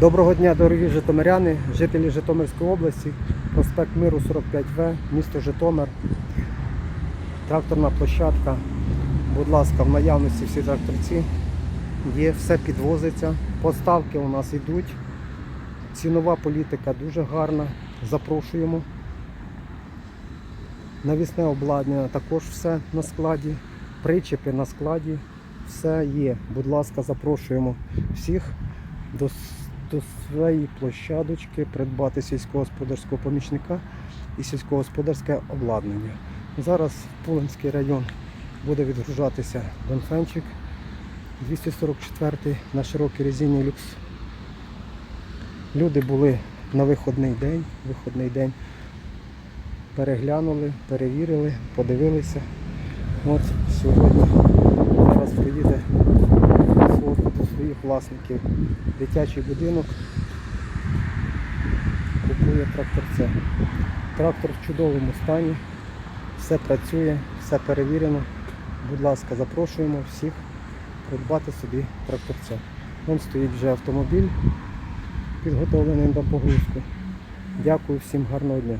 Доброго дня, дорогі житомиряни, жителі Житомирської області, проспект Миру 45В, місто Житомир, тракторна площадка. Будь ласка, в наявності всі тракторці є, все підвозиться. Поставки у нас йдуть. Цінова політика дуже гарна. Запрошуємо. Навісне обладнання також все на складі, причепи на складі, все є. Будь ласка, запрошуємо всіх до, до своєї площадочки придбати сільськогосподарського помічника і сільськогосподарське обладнання. Зараз в Пулинський район буде відгружатися Донфенчик 244 на широкій резині люкс. Люди були на виходний день, виходний день переглянули, перевірили, подивилися. От сьогодні зараз приїде свого- до своїх власників дитячий будинок, купує тракторце. Трактор в чудовому стані, все працює, все перевірено. Будь ласка, запрошуємо всіх придбати собі тракторце. Вон стоїть вже автомобіль, підготовлений до погрузку. Дякую всім гарного дня.